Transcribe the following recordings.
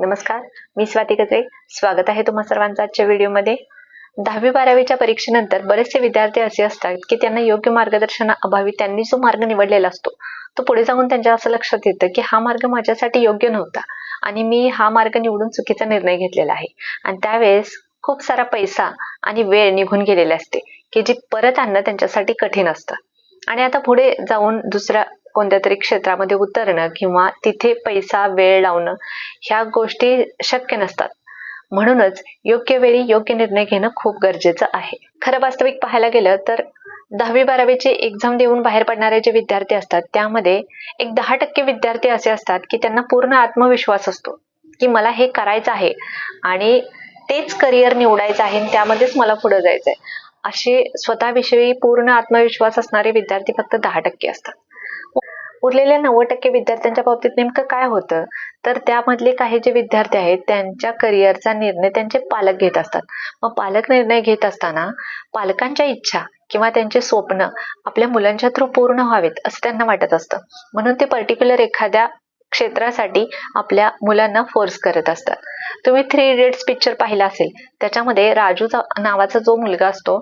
नमस्कार मी स्वाती कत्रे स्वागत आहे तुम्हा सर्वांचं आजच्या व्हिडिओमध्ये. दहावी बारावीच्या परीक्षेनंतर बरेचसे विद्यार्थी असे असतात की त्यांना योग्य मार्गदर्शनाअभावी त्यांनी जो मार्ग निवडलेला असतो तो पुढे जाऊन त्यांच्या असं लक्षात येतं की हा मार्ग माझ्यासाठी योग्य नव्हता आणि मी हा मार्ग निवडून चुकीचा निर्णय घेतलेला आहे. आणि त्यावेळेस खूप सारा पैसा आणि वेळ निघून गेलेले असते की जी परत आणणं त्यांच्यासाठी कठीण असतं. आणि आता पुढे जाऊन दुसऱ्या कोणत्या तरी क्षेत्रामध्ये उतरणं किंवा तिथे पैसा वेळ लावणं ह्या गोष्टी शक्य नसतात. म्हणूनच योग्य वेळी योग्य निर्णय घेणं खूप गरजेचं आहे. खरं वास्तविक पाहायला गेलं तर दहावी बारावीची एक्झाम देऊन बाहेर पडणारे जे विद्यार्थी असतात त्यामध्ये एक दहा टक्के विद्यार्थी असे असतात की त्यांना पूर्ण आत्मविश्वास असतो की मला हे करायचं आहे आणि तेच करिअर निवडायचं आहे आणि त्यामध्येच मला पुढे जायचंय. असे स्वतःविषयी पूर्ण आत्मविश्वास असणारे विद्यार्थी फक्त दहा टक्के असतात. उरलेल्या नव्वद टक्के विद्यार्थ्यांच्या बाबतीत नेमकं काय होतं? तर त्यामधले काही जे विद्यार्थी आहेत त्यांच्या करिअरचा निर्णय त्यांचे पालक घेत असतात. मग पालक निर्णय घेत असताना पालकांच्या इच्छा किंवा त्यांचे स्वप्न आपल्या मुलांच्या थ्रू पूर्ण व्हावेत असं त्यांना वाटत असतं. म्हणून ते पर्टिक्युलर एखाद्या क्षेत्रासाठी आपल्या मुलांना फोर्स करत असतात. तुम्ही थ्री इडियट्स पिक्चर पाहिला असेल त्याच्यामध्ये राजू नावाचा जो मुलगा असतो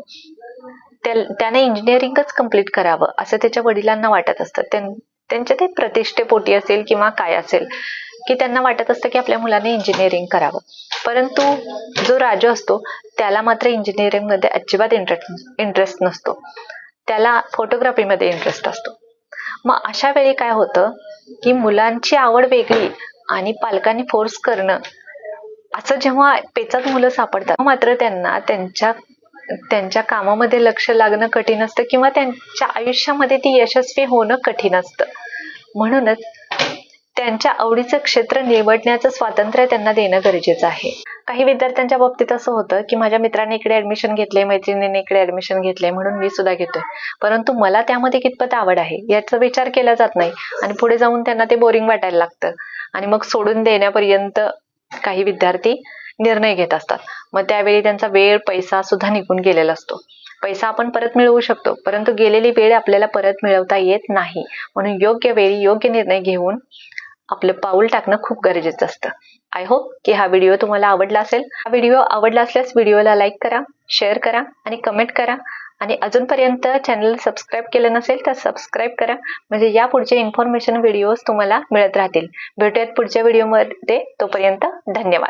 त्या- त्याने इंजिनिअरिंगच कंप्लीट करावं असं त्याच्या वडिलांना वाटत असतं. त्यां- त्यांच्या ते प्रतिष्ठेपोटी असेल किंवा काय असेल की त्यांना वाटत असतं की आपल्या मुलाने इंजिनिअरिंग करावं. परंतु जो राजू असतो त्याला मात्र इंजिनिअरिंगमध्ये अजिबात इंटरेस्ट इंटरेस्ट नसतो. त्याला फोटोग्राफीमध्ये इंटरेस्ट असतो. मग अशा वेळी काय होतं की मुलांची आवड वेगळी आणि पालकांनी फोर्स करणं असं जेव्हा पेचात मुलं सापडतात मात्र त्यांना त्यांच्या त्यांच्या कामामध्ये लक्ष लागणं कठीण असतं किंवा त्यांच्या आयुष्यामध्ये ती यशस्वी होणं कठीण असतं. म्हणूनच त्यांच्या आवडीचं क्षेत्र निवडण्याचं स्वातंत्र्य त्यांना देणं गरजेचं आहे. काही विद्यार्थ्यांच्या बाबतीत असं होतं की माझ्या मित्राने इकडे ऍडमिशन घेतले मैत्रिणीने इकडे ऍडमिशन घेतले म्हणून मी सुद्धा घेतोय. परंतु मला त्यामध्ये कितपत आवड आहे याचा विचार केला जात नाही आणि पुढे जाऊन त्यांना ते बोरिंग वाटायला लागतं. आणि मग सोडून देण्यापर्यंत काही विद्यार्थी निर्णय घेत असतात. मग त्यावेळी त्यांचा वेळ पैसा सुद्धा निघून गेलेला असतो. पैसा आपण परत मिळवू शकतो परंतु गेलेली वेळ आपल्याला परत मिळवता येत नाही. म्हणून योग्य वेळी योग्य निर्णय घेऊन आपलं पाऊल टाकणं खूप गरजेचं असतं. आय होप की हा व्हिडिओ तुम्हाला आवडला असेल. हा व्हिडिओ आवडला असल्यास व्हिडिओला लाईक करा शेअर करा आणि कमेंट करा. आणि अजूनपर्यंत चॅनल सबस्क्राईब केलं नसेल तर सबस्क्राईब करा. म्हणजे या पुढचे इन्फॉर्मेशन व्हिडिओज तुम्हाला मिळत राहतील. भेटूयात पुढच्या व्हिडिओमध्ये तोपर्यंत धन्यवाद.